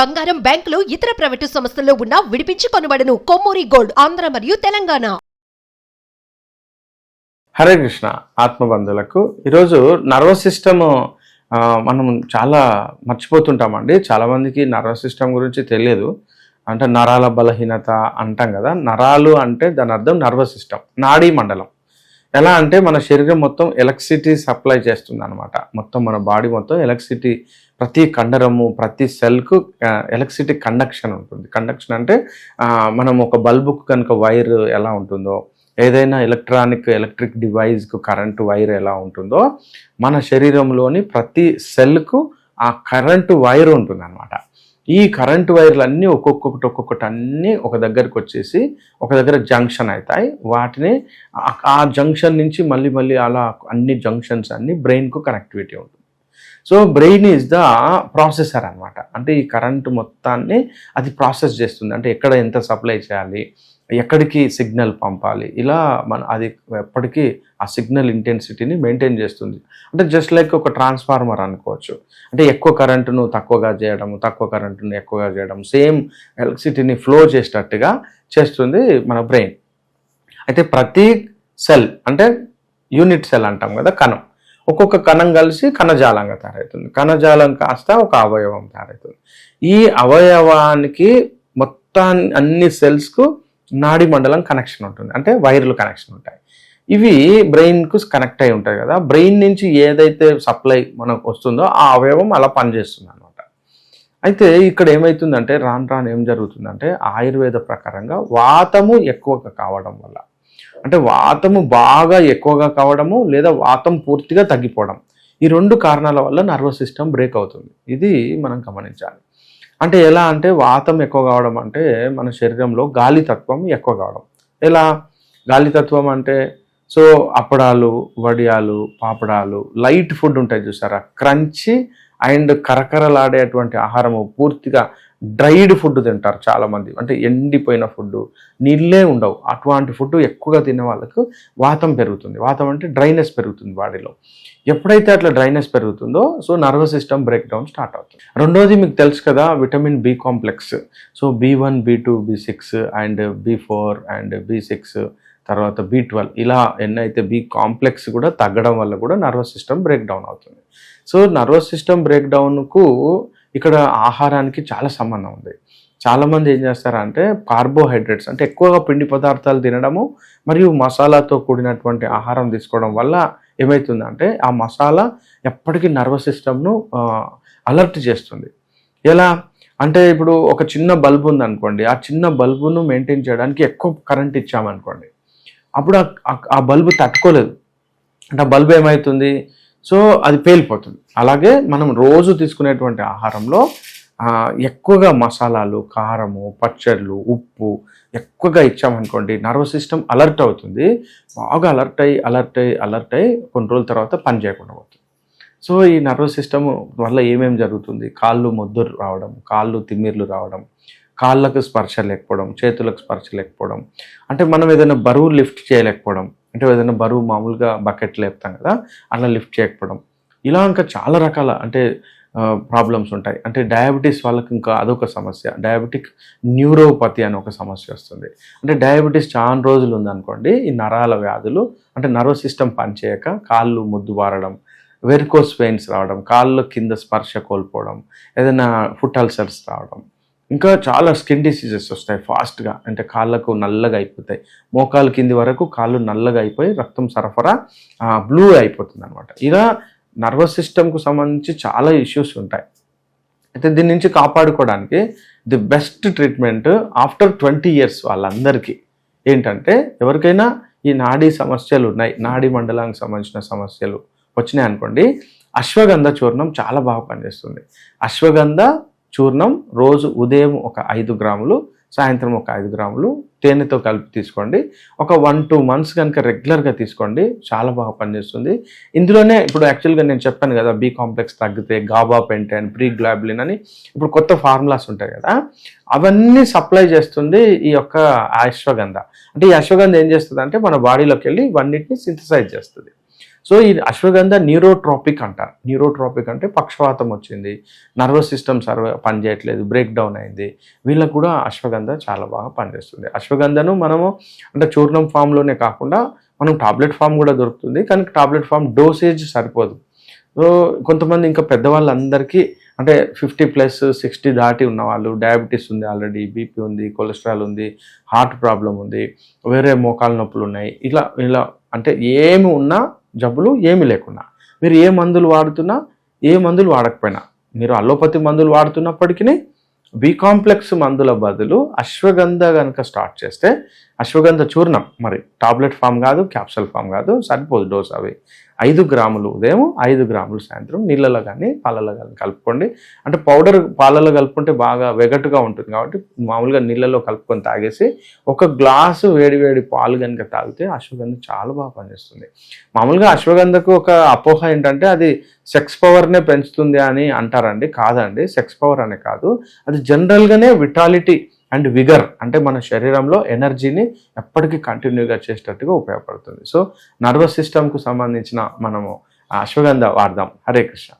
బంగారం బ్యాంకులు ఇతర ప్రైవేటు సంస్థల్లో ఉన్న విడిపించి కొనబడను. కొమ్మూరి గోల్డ్ ఆంధ్ర మరియు తెలంగాణ. హరే కృష్ణ ఆత్మబంధులకు ఈరోజు నర్వస్ సిస్టమ్ మనం చాలా మర్చిపోతుంటామండి. చాలామందికి నర్వస్ సిస్టమ్ గురించి తెలియదు. అంటే నరాల బలహీనత అంటాం కదా. నరాలు అంటే దాని అర్థం నర్వస్ సిస్టమ్ నాడీ మండలం. ఎలా అంటే మన శరీరం మొత్తం ఎలక్ట్రిసిటీ సప్లై చేస్తుంది అనమాట మొత్తం మన బాడీ మొత్తం ఎలక్ట్రిసిటీ ప్రతి కండరము ప్రతి సెల్కు ఎలక్ట్రిసిటీ కండక్షన్ ఉంటుంది. కండక్షన్ అంటే మనం ఒక బల్బుకు కనుక వైర్ ఎలా ఉంటుందో ఏదైనా ఎలక్ట్రానిక్ ఎలక్ట్రిక్ డివైస్కు కరెంటు వైర్ ఎలా ఉంటుందో మన శరీరంలోని ప్రతి సెల్కు ఆ కరెంటు వైర్ ఉంటుంది అనమాట ఈ కరెంటు వైర్లు అన్నీ ఒక్కొక్కటి ఒక్కొక్కటి అన్నీ ఒక దగ్గరకు వచ్చేసి ఒక దగ్గర జంక్షన్ అవుతాయి వాటిని ఆ- ఆ జంక్షన్ నుంచి మళ్ళీ మళ్ళీ అలా అన్ని జంక్షన్స్ అన్ని బ్రెయిన్కు కనెక్టివిటీ ఉంటుంది. So brain is the processor అనమాట అంటే ఈ కరెంటు మొత్తాన్ని అది ప్రాసెస్ చేస్తుంది. అంటే ఎక్కడ ఎంత సప్లై చేయాలి ఎక్కడికి సిగ్నల్ పంపాలి? ఇలా మన అది ఎప్పటికీ ఆ సిగ్నల్ ఇంటెన్సిటీని మెయింటైన్ చేస్తుంది. అంటే జస్ట్ లైక్ ఒక ట్రాన్స్ఫార్మర్ అనుకోవచ్చు. అంటే ఎక్కువ కరెంటును తక్కువగా చేయడం తక్కువ కరెంటును ఎక్కువగా చేయడం సేమ్ ఎలక్ట్రిసిటీని ఫ్లో చేసేటట్టుగా చేస్తుంది మన బ్రెయిన్. అయితే ప్రతి సెల్ అంటే యూనిట్ సెల్ అంటాం కదా కణం. ఒక్కొక్క కణం కలిసి కణజాలంగా తయారవుతుంది. కణజాలం కాస్త ఒక అవయవం తయారవుతుంది. ఈ అవయవానికి మొత్తాన్ని అన్ని సెల్స్కు నాడి మండలం కనెక్షన్ ఉంటుంది. అంటే వైర్లు కనెక్షన్ ఉంటాయి. ఇవి బ్రెయిన్కు కనెక్ట్ అయి ఉంటాయి కదా. బ్రెయిన్ నుంచి ఏదైతే సప్లై మనకు వస్తుందో ఆ అవయవం అలా పనిచేస్తుంది అనమాట అయితే ఇక్కడ ఏమవుతుందంటే రాను రాను ఏం జరుగుతుందంటే ఆయుర్వేద ప్రకారంగా వాతము ఎక్కువగా కావడం వల్ల. అంటే వాతము బాగా ఎక్కువగా కావడము లేదా వాతం పూర్తిగా తగ్గిపోవడం. ఈ రెండు కారణాల వల్ల నర్వస్ సిస్టమ్ బ్రేక్ అవుతుంది. ఇది మనం గమనించాలి. అంటే ఎలా అంటే వాతం ఎక్కువ కావడం అంటే మన శరీరంలో గాలి తత్వం ఎక్కువ కావడం. ఎలా? గాలి తత్వం అంటే సో అప్పడాలు వడియాలు పాపడాలు లైట్ ఫుడ్ ఉంటాయి చూసారా? క్రంచి అండ్ కరకరలాడేటువంటి ఆహారము పూర్తిగా డ్రైడ్ ఫుడ్ తింటారు చాలామంది. అంటే ఎండిపోయిన ఫుడ్ నీళ్ళే ఉండవు. అటువంటి ఫుడ్ ఎక్కువగా తినే వాళ్ళకు వాతం పెరుగుతుంది. వాతం అంటే డ్రైనెస్ పెరుగుతుంది బాడీలో. ఎప్పుడైతే అట్లా డ్రైనెస్ పెరుగుతుందో so nervous system break down start అవుతుంది. రెండోది మీకు తెలుసు కదా vitamin B complex. So B one B two B six and B four and B six తర్వాత బి ట్వెల్వ్. ఇలా ఎన్నైతే బి కాంప్లెక్స్ కూడా తగ్గడం వల్ల కూడా నర్వస్ సిస్టమ్ బ్రేక్ డౌన్ అవుతుంది. సో నర్వస్ సిస్టమ్ బ్రేక్ డౌన్కు ఇక్కడ ఆహారానికి చాలా సంబంధం ఉంది. చాలామంది ఏం చేస్తారంటే కార్బోహైడ్రేట్స్ అంటే ఎక్కువగా పిండి పదార్థాలు తినడము మరియు మసాలాతో కూడినటువంటి ఆహారం తీసుకోవడం వల్ల ఏమవుతుందంటే ఆ మసాలా ఎప్పటికీ నర్వస్ సిస్టమ్ను అలర్ట్ చేస్తుంది. ఎలా? అంటే ఇప్పుడు ఒక చిన్న బల్బు ఉందనుకోండి ఆ చిన్న బల్బును మెయింటైన్ చేయడానికి ఎక్కువ కరెంట్ ఇచ్చామనుకోండి అప్పుడు ఆ- ఆ బల్బు తట్టుకోలేదు. అంటే ఆ బల్బు ఏమవుతుంది సో అది పేలిపోతుంది. అలాగే మనం రోజు తీసుకునేటువంటి ఆహారంలో ఎక్కువగా మసాలాలు కారము పచ్చళ్ళు ఉప్పు ఎక్కువగా ఇచ్చామనుకోండి నర్వస్ సిస్టమ్ అలర్ట్ అవుతుంది. బాగా అలర్ట్ అయ్యి అలర్ట్ అయ్యి అలర్ట్ అయ్యి కొన్ని రోజుల తర్వాత పని చేయకుండా పోతుంది. సో ఈ నర్వస్ సిస్టమ్ వల్ల ఏమేమి జరుగుతుంది? కాళ్ళు ముద్దురు రావడం కాళ్ళు తిమ్మిర్లు రావడం కాళ్ళకు స్పర్శ లేకపోవడం చేతులకు స్పర్శ లేకపోవడం అంటే మనం ఏదైనా బరువు లిఫ్ట్ చేయలేకపోవడం అంటే ఏదైనా బరువు మామూలుగా బకెట్ లేపుతాం కదా అలా లిఫ్ట్ చేయకపోవడం. ఇలా ఇంకా చాలా రకాల అంటే ప్రాబ్లమ్స్ ఉంటాయి. అంటే డయాబెటీస్ వాళ్ళకి ఇంకా అదొక సమస్య. డయాబెటిక్ న్యూరోపతి అని ఒక సమస్య వస్తుంది. అంటే డయాబెటీస్ చాలా రోజులు ఉందనుకోండి ఈ నరాల వ్యాధులు అంటే నర్వస్ సిస్టమ్ పనిచేయక కాళ్ళు ముద్దు బారడం వెరికోస్ పెయిన్స్ రావడం కాళ్ళ కింద స్పర్శ కోల్పోవడం ఏదైనా ఫుట్ అల్సర్స్ రావడం ఇంకా చాలా స్కిన్ డిసీజెస్ వస్తాయి ఫాస్ట్గా. అంటే కాళ్ళకు నల్లగా అయిపోతాయి. మోకాలు కింది వరకు కాళ్ళు నల్లగా అయిపోయి రక్తం సరఫరా బ్లూ అయిపోతుంది అనమాట ఇలా నర్వస్ సిస్టమ్కు సంబంధించి చాలా ఇష్యూస్ ఉంటాయి. అయితే దీని నుంచి కాపాడుకోవడానికి the best treatment after twenty years వాళ్ళందరికీ ఏంటంటే ఎవరికైనా ఈ నాడీ సమస్యలు ఉన్నాయి నాడీ మండలానికి సంబంధించిన సమస్యలు వచ్చినాయి అనుకోండి అశ్వగంధ చూర్ణం చాలా బాగా పనిచేస్తుంది. అశ్వగంధ చూర్ణం రోజు ఉదయం ఒక ఐదు గ్రాములు సాయంత్రం ఒక ఐదు గ్రాములు తేనెతో కలిపి తీసుకోండి. ఒక వన్ టూ మంత్స్ కనుక రెగ్యులర్గా తీసుకోండి. చాలా బాగా పనిచేస్తుంది. ఇందులోనే ఇప్పుడు యాక్చువల్గా నేను చెప్పాను కదా బీ కాంప్లెక్స్ తగ్గితే గాబా పెంటైన్ ప్రీ గ్లాబ్లిన్ అని. ఇప్పుడు కొత్త ఫార్ములాస్ ఉంటాయి కదా అవన్నీ సప్లై చేస్తుంది ఈ యొక్క అశ్వగంధ. అంటే ఈ అశ్వగంధ ఏం చేస్తుంది అంటే మన బాడీలోకి వెళ్ళి ఇవన్నిటిని సింథసైజ్ చేస్తుంది. సో ఈ అశ్వగంధ న్యూరోట్రాపిక్ అంటారు. న్యూరోట్రాపిక్ అంటే పక్షవాతం వచ్చింది. నర్వస్ సిస్టమ్ సర్వ పనిచేయట్లేదు బ్రేక్ డౌన్ అయింది. వీళ్ళకు కూడా అశ్వగంధ చాలా బాగా పనిచేస్తుంది. అశ్వగంధను మనము అంటే చూర్ణం ఫామ్లోనే కాకుండా మనం టాబ్లెట్ ఫామ్ కూడా దొరుకుతుంది. కానీ టాబ్లెట్ ఫామ్ డోసేజ్ సరిపోదు. సో కొంతమంది ఇంకా పెద్దవాళ్ళందరికీ అంటే ఫిఫ్టీ ప్లస్ సిక్స్టీ దాటి ఉన్నవాళ్ళు డయాబెటీస్ ఉంది ఆల్రెడీ బీపీ ఉంది కొలెస్ట్రాల్ ఉంది హార్ట్ ప్రాబ్లం ఉంది వేరే మోకాలు నొప్పులు ఉన్నాయి. ఇలా ఇలా అంటే ఏమి ఉన్నా జబ్బులు ఏమి లేకున్నా మీరు ఏ మందులు వాడుతున్నా ఏ మందులు వాడకపోయినా మీరు అలోపతి మందులు వాడుతున్నప్పటికీ బి కాంప్లెక్స్ మందుల బదులు అశ్వగంధ కనుక స్టార్ట్ చేస్తే అశ్వగంధ చూర్ణం. మరి టాబ్లెట్ ఫామ్ కాదు క్యాప్సూల్ ఫామ్ కాదు సరిపోదు డోస్ అవి. ఐదు గ్రాములు ఉదయం ఐదు గ్రాములు సాయంత్రం నీళ్ళలో కానీ పాలలో కానీ కలుపుకోండి. అంటే పౌడర్ పాలలో కలుపుకుంటే బాగా వెగటుగా ఉంటుంది కాబట్టి మామూలుగా నీళ్ళలో కలుపుకొని తాగేసి ఒక గ్లాసు వేడి వేడి పాలు కనుక తాగితే అశ్వగంధ చాలా బాగా పనిచేస్తుంది. మామూలుగా అశ్వగంధకు ఒక అపోహ ఏంటంటే అది సెక్స్ పవర్నే పెంచుతుంది అని అంటారండి. కాదండి సెక్స్ పవర్ అనే కాదు. అది జనరల్గానే విటాలిటీ అండ్ విగర్ అంటే మన శరీరంలో ఎనర్జీని ఎప్పటికీ కంటిన్యూగా చేసేటట్టుగా ఉపయోగపడుతుంది. సో నర్వస్ సిస్టమ్కు సంబంధించిన మనము అశ్వగంధ వాడదాం. హరే కృష్ణ.